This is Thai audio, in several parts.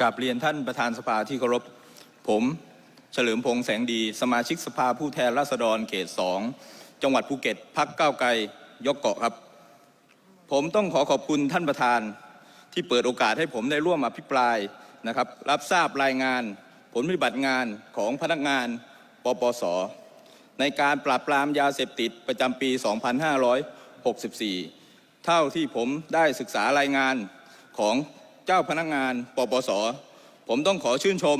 กราบเรียนท่านประธานสภาที่เคารพ ผมเฉลิมพงษ์แสงดี สมาชิกสภาผู้แทนราษฎรเขตสองจังหวัดภูเก็ตพักก้าวไกลยกเกาะครับ ผมต้องขอขอบคุณท่านประธานที่เปิดโอกาสให้ผมได้ร่วมอภิปรายนะครับ รับทราบรายงาน ผลปฏิบัติงานของพนักงานปปส ในการปราบปรามยาเสพติดประจำปี 2564 เท่าที่ผมได้ศึกษารายงานของ เจ้าพนักงานปปส ผมต้องขอชื่นชม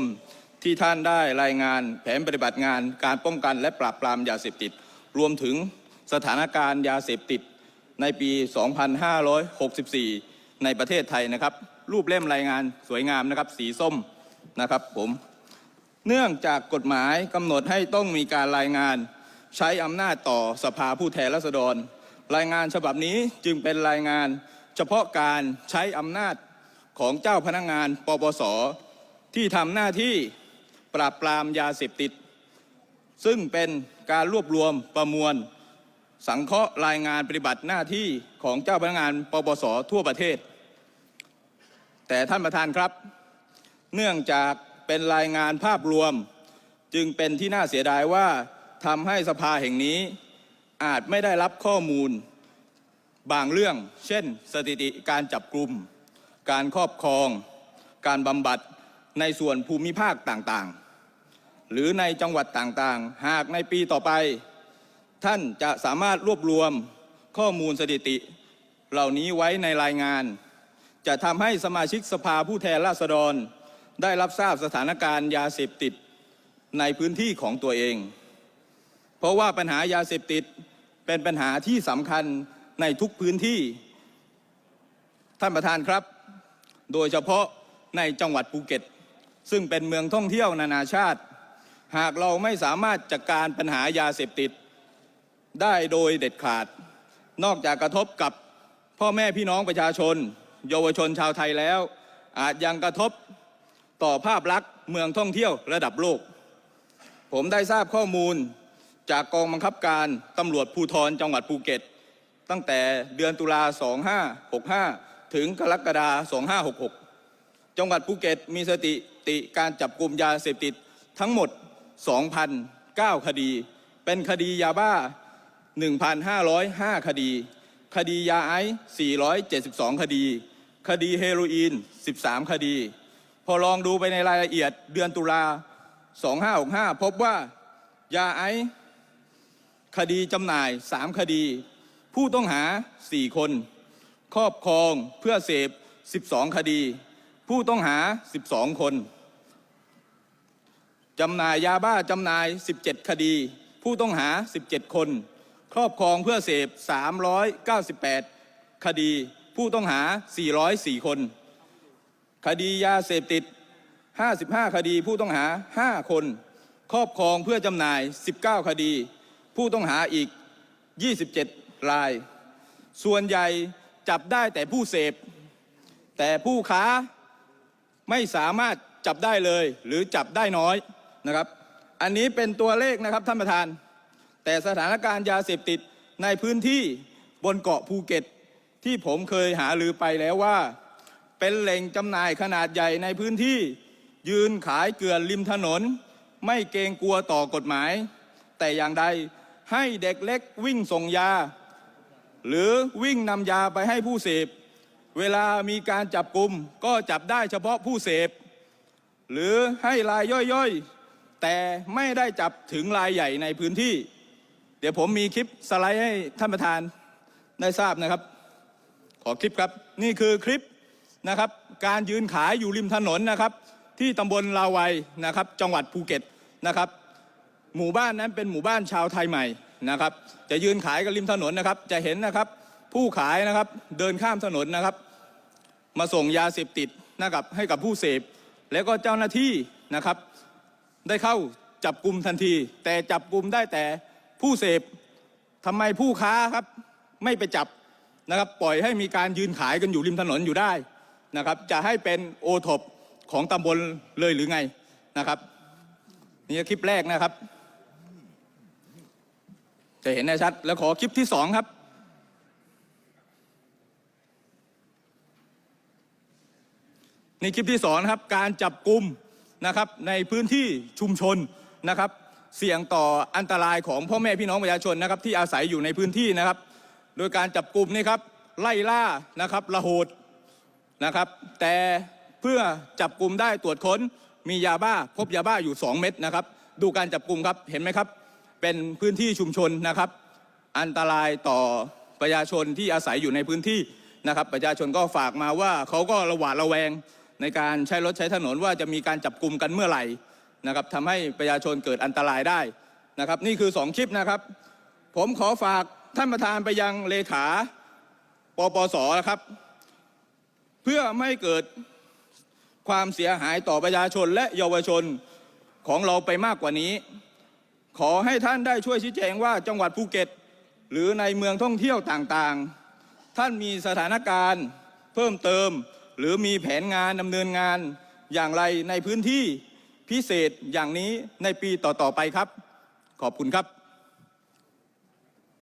ที่ท่านได้รายงานแผนปฏิบัติงานการป้องกันและปราบปรามยาเสพติด รวมถึงสถานการณ์ยาเสพติดในปี 2564 ในประเทศไทยนะครับ รูปเล่มรายงานสวยงามนะครับ สีส้มนะครับผม เนื่องจากกฎหมายกำหนดให้ต้องมีการรายงานใช้อำนาจต่อสภาผู้แทนราษฎร รายงานฉบับนี้จึงเป็นรายงานเฉพาะการใช้อำนาจ ของเจ้าพนักงานปปสที่ทำหน้าที่ปราบปรามยาเสพติด ซึ่งเป็นการรวบรวมประมวล สังเคราะห์รายงานปฏิบัติหน้าที่ของเจ้าพนักงานปปสทั่วประเทศ แต่ท่านประธานครับ เนื่องจากเป็นรายงานภาพรวม จึงเป็นที่น่าเสียดายว่าทำให้สภาแห่งนี้อาจไม่ได้รับข้อมูล บางเรื่อง เช่น สถิติการจับกลุ่ม การครอบครอง การบำบัดในส่วนภูมิภาคต่างๆ หรือในจังหวัดต่างๆ หากในปีต่อไป ท่านจะสามารถรวบรวมข้อมูลสถิติ เหล่านี้ไว้ในรายงาน จะทำให้สมาชิกสภาผู้แทนราษฎร ได้รับทราบสถานการณ์ยาเสพติดในพื้นที่ของตัวเอง เพราะว่าปัญหายาเสพติดเป็นปัญหาที่สำคัญในทุกพื้นที่ ท่านประธานครับ โดยเฉพาะในจังหวัดภูเก็ต ซึ่งเป็นเมืองท่องเที่ยวนานาชาติ หากเราไม่สามารถจัดการปัญหายาเสพติด ได้โดยเด็ดขาด นอกจากกระทบกับพ่อแม่พี่น้องประชาชน เยาวชนชาวไทยแล้ว อาจยังกระทบต่อภาพลักษณ์เมืองท่องเที่ยวระดับโลก ผมได้ทราบข้อมูลจากกองบังคับการตำรวจภูธรจังหวัดภูเก็ต ตั้งแต่เดือนตุลา 2565 ถึงกรกฎาคม2566 จังหวัดภูเก็ตมีสถิติการจับกลุ่มยาเสพติดทั้งหมด 2,009 คดี เป็นคดียาบ้า 1,505 คดี คดียาไอซ์472 คดี คดีเฮโรอีน 13 คดี พอลองดูไปในรายละเอียดเดือนตุลา 2565 พบว่ายาไอซ์คดีจำหน่าย 3 คดี ผู้ต้องหา 4 คน ครอบครองเพื่อเสพ 12 คดี ผู้ต้องหา 12 คนจำหน่ายยาบ้าจำหน่าย 17 คดี ผู้ต้องหา 17 คน ครอบครองเพื่อเสพ 398 คดี ผู้ต้องหา 404 คน คดียาเสพติด 55 คดี ผู้ต้องหา 5 คน ครอบครองเพื่อจำหน่าย 19 คดี ผู้ต้องหาอีก 27 ราย ส่วนใหญ่ จับได้แต่ผู้เสพ แต่ผู้ค้าไม่สามารถจับได้เลย หรือจับได้น้อยนะครับ อันนี้เป็นตัวเลขนะครับท่านประธาน แต่สถานการณ์ยาเสพติดในพื้นที่บนเกาะภูเก็ต ที่ผมเคยหาลือไปแล้วว่า เป็นแหล่งจำหน่ายขนาดใหญ่ในพื้นที่ ยืนขายเกลื่อนริมถนน ไม่เกรงกลัวต่อกฎหมาย แต่อย่างใดให้เด็กเล็กวิ่งส่งยา หรือวิ่งนำยาไปให้ผู้เสพ เวลามีการจับกลุ่มก็จับได้เฉพาะผู้เสพ หรือให้รายย่อยๆ แต่ไม่ได้จับถึงรายใหญ่ในพื้นที่ เดี๋ยวผมมีคลิปสไลด์ให้ท่านประธานได้ทราบนะครับ ขอคลิปครับ นี่คือคลิปนะครับ การยืนขายอยู่ริมถนนนะครับ ที่ตำบลลาวัยนะครับ จังหวัดภูเก็ตนะครับ หมู่บ้านนั้นเป็นหมู่บ้านชาวไทยใหม่ นะครับ จะยืนขายกันริมถนนนะครับ จะเห็นนะครับ ผู้ขายนะครับเดินข้ามถนนนะครับ มาส่งยาเสพติดนะครับให้กับผู้เสพ แล้วก็เจ้าหน้าที่นะครับ ได้เข้าจับกลุ่มทันที แต่จับกลุ่มได้แต่ผู้เสพทำไมผู้ค้าครับไม่ไปจับนะครับ ปล่อยให้มีการยืนขายกันอยู่ริมถนนอยู่ได้นะครับ จะให้เป็นโอทบของตำบลเลยหรือไงนะครับนี่คลิปแรกนะครับ จะเห็นได้ชัด แล้วขอคลิปที่สองครับนนี่คลิปที่สองนะครับ การจับกลุ่มนะครับในพื้นที่ชุมชนนะครับ เสี่ยงต่ออันตรายของพ่อแม่พี่น้องประชาชนนะครับ ที่อาศัยอยู่ในพื้นที่นะครับ โดยการจับกลุ่มนี่ครับ ไล่ล่านะครับระโหดนะครับ แต่เพื่อจับกลุ่มได้ตรวจค้นมียาบ้าพบยาบ้าอยู่ 2 เม็ดนะครับ ดูการจับกลุ่มครับเห็นไหมครับ เป็นพื้นที่ชุมชนนะครับ อันตรายต่อประชาชนที่อาศัยอยู่ในพื้นที่นะครับ ประชาชนก็ฝากมาว่าเขาก็ระหวาดระแวงในการใช้รถใช้ถนนว่าจะมีการจับกลุ่มกันเมื่อไหร่นะครับทำให้ประชาชนเกิดอันตรายได้นะครับ นี่คือ 2 คลิปนะครับ ผมขอฝากท่านประธานไปยังเลขาปปสนะครับ เพื่อไม่เกิดความเสียหายต่อประชาชนและเยาวชนของเราไปมากกว่านี้ ขอให้ท่านได้ช่วยชี้แจงว่าจังหวัดภูเก็ต หรือในเมืองท่องเที่ยวต่างๆ ท่านมีสถานการณ์เพิ่มเติม หรือมีแผนงานดำเนินงานอย่างไรในพื้นที่พิเศษอย่างนี้ในปีต่อๆไปครับ ขอบคุณครับ